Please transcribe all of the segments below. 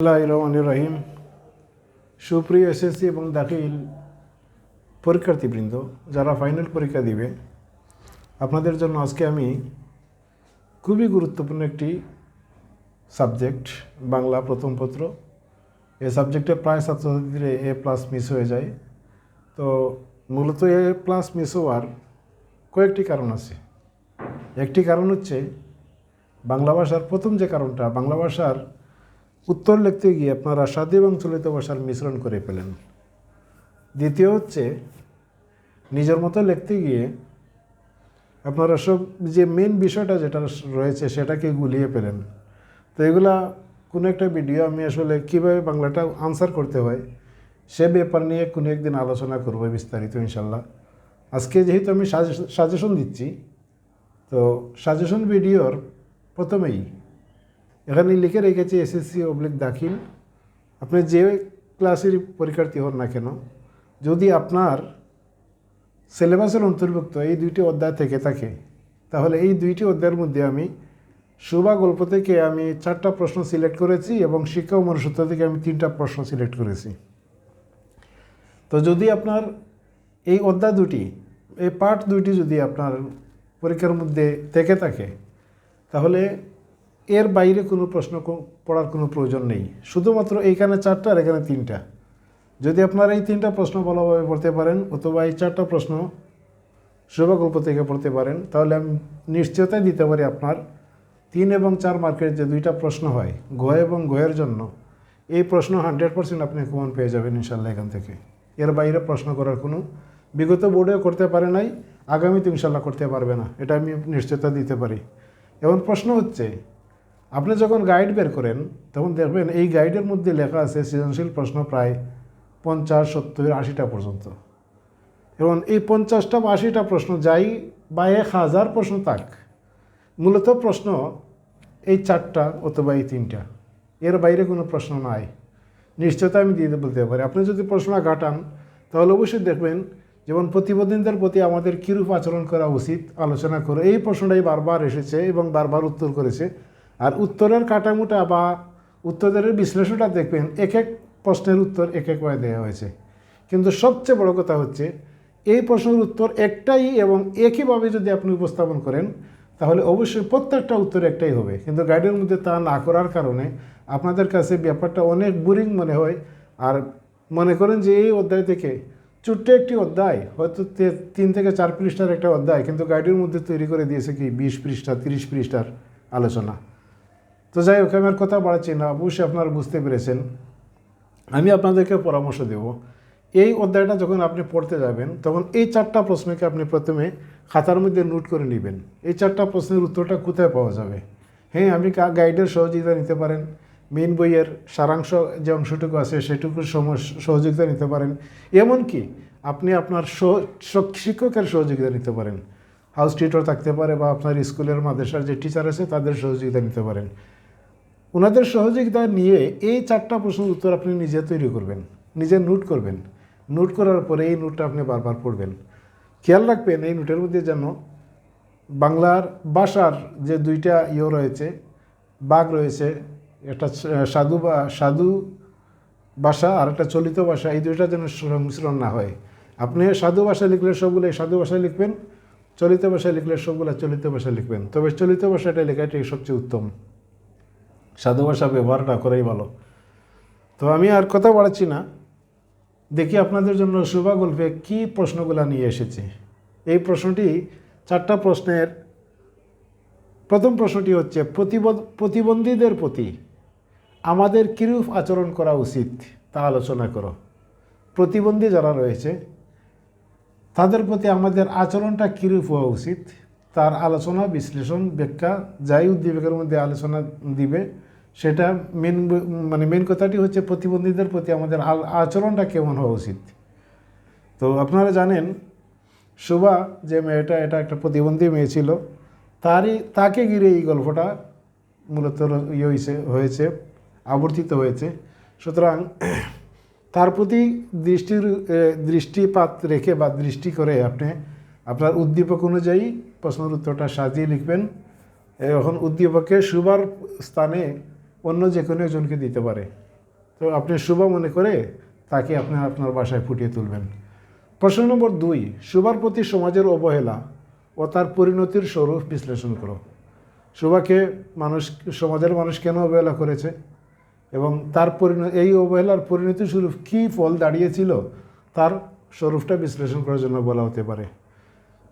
রহিম। সুপ্রিয় এসএসসি এবং দাখিল পরীক্ষার্থীবৃন্দ, যারা ফাইনাল পরীক্ষা দিবে, আপনাদের জন্য আজকে আমি খুবই গুরুত্বপূর্ণ একটি সাবজেক্ট বাংলা প্রথম পত্র। এই সাবজেক্টে প্রায় ছাত্রছাত্রীদের এ প্লাস মিস হয়ে যায়। তো মূলত এ প্লাস মিস হওয়ার কয়েকটি কারণ আছে। একটি কারণ হচ্ছে বাংলা ভাষার প্রথম যে কারণটা, বাংলা ভাষার উত্তর লিখতে গিয়ে আপনারা সাদী এবং চলিত ভাষার মিশ্রণ করে ফেলেন। দ্বিতীয় হচ্ছে, নিজের মতো লিখতে গিয়ে আপনারা সব যে মেন বিষয়টা যেটা রয়েছে সেটাকে গুলিয়ে পেলেন তো এগুলা কোনো একটা ভিডিও আমি আসলে কীভাবে বাংলাটা আনসার করতে হয়, সে ব্যাপার নিয়ে কোনো একদিন আলোচনা করব বিস্তারিত ইনশাল্লাহ। আজকে যেহেতু আমি সাজেশন দিচ্ছি, তো সাজেশন ভিডিওর প্রথমেই এখানে লিখে রেখেছি এসএসসি অবলিক দাখিল। আপনি যে ক্লাসের পরীক্ষার্থী হন না কেন, যদি আপনার সিলেবাসের অন্তর্ভুক্ত এই দুইটি অধ্যায় থেকে থাকে, তাহলে এই দুইটি অধ্যায়ের মধ্যে আমি শোভা গল্প থেকে আমি চারটা প্রশ্ন সিলেক্ট করেছি এবং শিক্ষা ও মনুষ্যত্ব থেকে আমি তিনটা প্রশ্ন সিলেক্ট করেছি। তো যদি আপনার এই অধ্যায় দুটি, এই পার্ট দুইটি যদি আপনার পরীক্ষার মধ্যে থেকে থাকে, তাহলে এর বাইরে কোনো প্রশ্ন পড়ার কোনো প্রয়োজন নেই। শুধুমাত্র এইখানে চারটা আর এখানে তিনটা। যদি আপনারা এই তিনটা প্রশ্ন ভালোভাবে পড়তে পারেন অথবা এই চারটা প্রশ্ন শোভাগল্প থেকে পড়তে পারেন, তাহলে আমি নিশ্চয়তাই দিতে পারি আপনার তিন এবং চার মার্কের যে দুইটা প্রশ্ন হয় গ এবং গয়ের জন্য, এই প্রশ্ন হান্ড্রেড পার্সেন্ট আপনি কমন পেয়ে যাবেন ইনশাল্লাহ এখান থেকে। এর বাইরে প্রশ্ন করার কোনো বিগত বোর্ডেও করতে পারে নাই, আগামীতে ইনশাল্লাহ করতে পারবে না। এটা আমি নিশ্চয়তা দিতে পারি। এবং প্রশ্ন হচ্ছে আপনি যখন গাইড বের করেন, তখন দেখবেন এই গাইডের মধ্যে লেখা আছে, সৃজনশীল প্রশ্ন প্রায় পঞ্চাশ সত্তর আশিটা পর্যন্ত। এবং এই পঞ্চাশটা বা আশিটা প্রশ্ন যাই বা এক হাজার প্রশ্ন থাক, মূলত প্রশ্ন এই চারটা অথবা এই তিনটা। এর বাইরে কোনো প্রশ্ন নাই। নিশ্চয়তা আমি দিয়ে বলতে পারি। আপনি যদি প্রশ্ন ঘাটান, তাহলে অবশ্যই দেখবেন যেমন প্রতিবন্ধীদের প্রতি আমাদের কীরূপ আচরণ করা উচিত, আলোচনা করে। এই প্রশ্নটাই বারবার এসেছে এবং বারবার উত্তর করেছে। আর উত্তরের কাটামোটা বা উত্তরের বিশ্লেষণটা দেখবেন এক এক প্রশ্নের উত্তর এক একভাবে দেওয়া হয়েছে। কিন্তু সবচেয়ে বড় কথা হচ্ছে, এই প্রশ্নের উত্তর একটাই এবং একইভাবে যদি আপনি উপস্থাপন করেন, তাহলে অবশ্যই প্রত্যেকটা উত্তর একটাই হবে। কিন্তু গাইডের মধ্যে তা না করার কারণে আপনাদের কাছে ব্যাপারটা অনেক বোরিং মনে হয়। আর মনে করেন যে এই অধ্যায় থেকে ছোট্ট একটি অধ্যায়, হয়তো তিন থেকে চার পৃষ্ঠার একটা অধ্যায়, কিন্তু গাইডের মধ্যে তৈরি করে দিয়েছে কি, বিশ পৃষ্ঠা, তিরিশ পৃষ্ঠার আলোচনা। তো যাই হোক, আমি আর কথা বাড়াচ্ছি না, অবশ্যই আপনারা বুঝতে পেরেছেন। আমি আপনাদেরকে পরামর্শ দেব। এই অধ্যায়টা যখন আপনি পড়তে যাবেন, তখন এই চারটা প্রশ্নকে আপনি প্রথমে খাতার মধ্যে নোট করে নেবেন। এই চারটা প্রশ্নের উত্তরটা কোথায় পাওয়া যাবে? হ্যাঁ কা- গাইডের সহযোগিতা নিতে পারেন। মেন বইয়ের সারাংশ যে অংশটুকু আছে, সেটুকুর সহযোগিতা নিতে পারেন। এমনকি আপনি আপনার শিক্ষকের সহযোগিতা নিতে পারেন। হাউস টিচার থাকতে পারে বা আপনার স্কুলের মাদ্রাসার যে টিচার আছে, তাদের সহযোগিতা নিতে পারেন। ওনাদের সহযোগিতা নিয়ে এই চারটা প্রশ্নের উত্তর আপনি নিজে তৈরি করবেন, নিজে নোট করবেন। নোট করার পরে এই নোটটা আপনি বারবার পড়বেন। খেয়াল রাখবেন এই নোটের মধ্যে যেন বাংলার ভাষার যে দুইটা ইয়ে রয়েছে, বাঘ রয়েছে, একটা সাধু বা, সাধু ভাষা আর একটা চলিত ভাষা, এই দুইটা যেন সংমিশ্রণ না হয়। আপনি সাধু ভাষা লিখলে সবগুলো সাধু ভাষায় লিখবেন, চলিত ভাষায় লিখলে সবগুলো চলিত ভাষায় লিখবেন। তবে চলিত ভাষাটা লেখাটাই সবচেয়ে উত্তম। সাধু ভাষা ব্যবহার না করাই ভালো। তো আমি আর কথা বাড়াচ্ছি না। দেখি আপনাদের জন্য শুভা গল্পে কী প্রশ্নগুলো নিয়ে এসেছি। এই প্রশ্নটি, চারটা প্রশ্নের, প্রথম প্রশ্নটি হচ্ছে প্রতিবন্ধীদের প্রতি আমাদের কীরূপ আচরণ করা উচিত তা আলোচনা করো। প্রতিবন্ধী যারা রয়েছে, তাদের প্রতি আমাদের আচরণটা কীরূপ হওয়া উচিত? তার আলোচনা, বিশ্লেষণ, ব্যাখ্যা, যাই উদ্দীপকের মধ্যে আলোচনা দিবে সেটা মেন মানে মেন কথাটি হচ্ছে প্রতিবন্ধীদের প্রতি আমাদের আচরণটা কেমন হওয়া উচিত। তো আপনারা জানেন, শোভা যে মেয়েটা, এটা একটা প্রতিবন্ধী মেয়ে ছিল, তারই, তাকে ঘিরে এই গল্পটা মূলত ইয়ে হয়েছে হয়েছে, আবর্তিত হয়েছে। সুতরাং তার প্রতি দৃষ্টির দৃষ্টিপাত রেখে বা দৃষ্টি করে আপনি, আপনার উদ্দীপক অনুযায়ী প্রশ্নের উত্তরটা সাজিয়ে লিখবেন। এখন উদ্দীপকে সুবার স্থানে অন্য যে কোনো একজনকে দিতে পারে। তো আপনি শুভ মনে করে তাকে আপনি আপনার বাসায় ফুটিয়ে তুলবেন। প্রশ্ন নম্বর দুই, শুভার প্রতি সমাজের অবহেলা ও তার পরিণতির স্বরূপ বিশ্লেষণ করো। শুভাকে মানুষ, সমাজের মানুষ কেন অবহেলা করেছে? এবং তার পরিণতি এই অবহেলার পরিণতি স্বরূপ কী ফল দাঁড়িয়েছিল? তার স্বরূপটা বিশ্লেষণ করার জন্য বলা হতে পারে।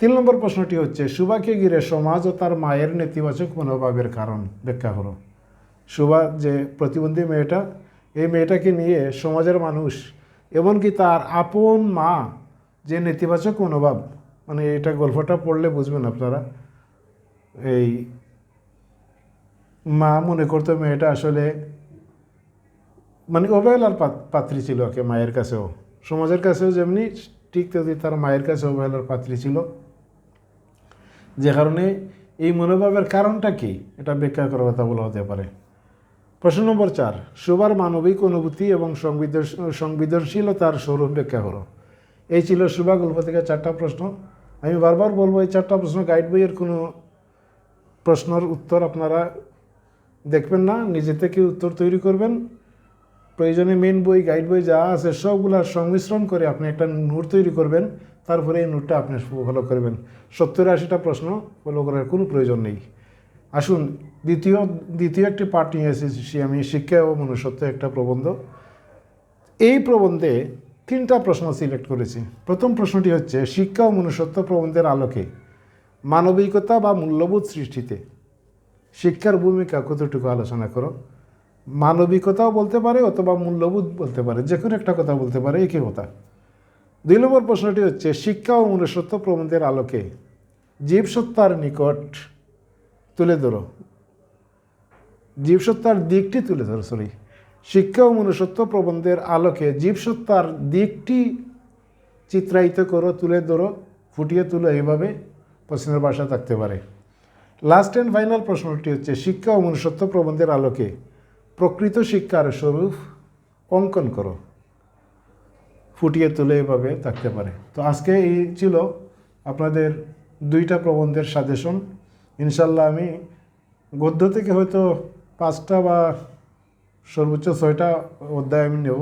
তিন নম্বর প্রশ্নটি হচ্ছে সুভাকে ঘিরে সমাজ ও তার মায়ের নেতিবাচক মনোভাবের কারণ ব্যাখ্যা করো। সুভা যে প্রতিবন্ধী মেয়েটা, এই মেয়েটাকে নিয়ে সমাজের মানুষ, এমনকি তার আপন মা, যে নেতিবাচক মনোভাব মানে এটা গল্পটা পড়লে বুঝবেন আপনারা, এই মা মনে করতো মেয়েটা আসলে মানে অবহেলার পাত- পাত্রী ছিল ওকে মায়ের কাছেও। সমাজের কাছেও যেমনি, ঠিক তেমনি তার মায়ের কাছে অবহেলার পাত্রী ছিল। যে কারণে এই মনোভাবের কারণটা কি? এটা ব্যাখ্যা করার কথা বলা হতে পারে। প্রশ্ন নম্বর চার, সুবার মানবিক অনুভূতি এবং সংবেদনশ- সংবেদনশীলতার স্বরূপ ব্যাখ্যা করো। এই ছিল সুভা গল্প থেকে চারটা প্রশ্ন। আমি বারবার বলব, এই চারটা প্রশ্ন গাইড বইয়ের কোনো প্রশ্নের উত্তর আপনারা দেখবেন না, নিজে থেকে উত্তর তৈরি করবেন। প্রয়োজনে মেন বই গাইড বই যা আছে সবগুলার সংমিশ্রণ করে আপনি একটা নোট তৈরি করবেন, তারপরে এই নোটটা আপনি ফলো করবেন। সত্তর আশিটা প্রশ্ন ফলো করার কোনো প্রয়োজন নেই। আসুন, দ্বিতীয় দ্বিতীয় একটি পার্ট নিয়ে এসেছি আমি শিক্ষা ও মনুষ্যত্ব একটা প্রবন্ধ। এই প্রবন্ধে তিনটা প্রশ্ন সিলেক্ট করেছি। প্রথম প্রশ্নটি হচ্ছে, শিক্ষা ও মনুষ্যত্ব প্রবন্ধের আলোকে মানবিকতা বা মূল্যবোধ সৃষ্টিতে শিক্ষার ভূমিকা কতটুকু আলোচনা করো? মানবিকতাও বলতে পারে অথবা মূল্যবোধ বলতে পারে, যে কোনো একটা কথা বলতে পারে, একই কথা। দুই নম্বর প্রশ্নটি হচ্ছে, শিক্ষা ও মনুষ্যত্ব প্রবন্ধের আলোকে জীবসত্তার নিকট তুলে ধরো। জীবসত্তার দিকটি তুলে ধরো সরি শিক্ষা ও মনুষ্যত্ব প্রবন্ধের আলোকে জীবসত্তার দিকটি চিত্রায়িত করো, তুলে ধরো, ফুটিয়ে তুলো, এইভাবে পশ্চিমের ভাষা থাকতে পারে। লাস্ট অ্যান্ড ফাইনাল প্রশ্নটি হচ্ছে, শিক্ষা ও মনুষ্যত্ব প্রবন্ধের আলোকে প্রকৃত শিক্ষার স্বরূপ অঙ্কন করো। ফুটিয়ে তুলে এভাবে থাকতে পারে। তো আজকে এই ছিল আপনাদের দুইটা প্রবন্ধের সাজেশন ইনশাল্লাহ আমি গদ্য থেকে হয়তো পাঁচটা বা সর্বোচ্চ ছয়টা অধ্যায় আমি নেব।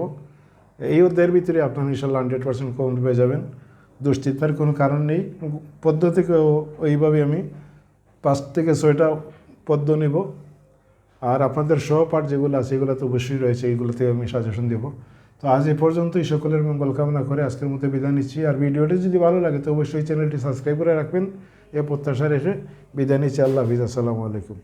এই অধ্যায়ের ভিতরে আপনার ইনশাল্লাহ হান্ড্রেড পার্সেন্ট কমন পেয়ে যাবেন। দুশ্চিন্তার কোনো কারণ নেই। পদ্য থেকেও এইভাবে আমি পাঁচ থেকে ছয়টা পদ্য নেব। আর আপনাদের সহপাঠ যেগুলো আছে, এগুলো তো অবশ্যই রয়েছে এইগুলোতে আমি সাজেশন দেবো। তো আজ এ পর্যন্তই। সকলের মঙ্গল কামনা করে আজকের মতো বিদায় নিচ্ছি। আর ভিডিওটি যদি ভালো লাগে, তো অবশ্যই চ্যানেলটি সাবস্ক্রাইব করে রাখবেন। এ প্রত্যাশা রেখে বিদায় নিচ্ছি। আল্লাহ হাফিজ। আসসালামু আলাইকুম।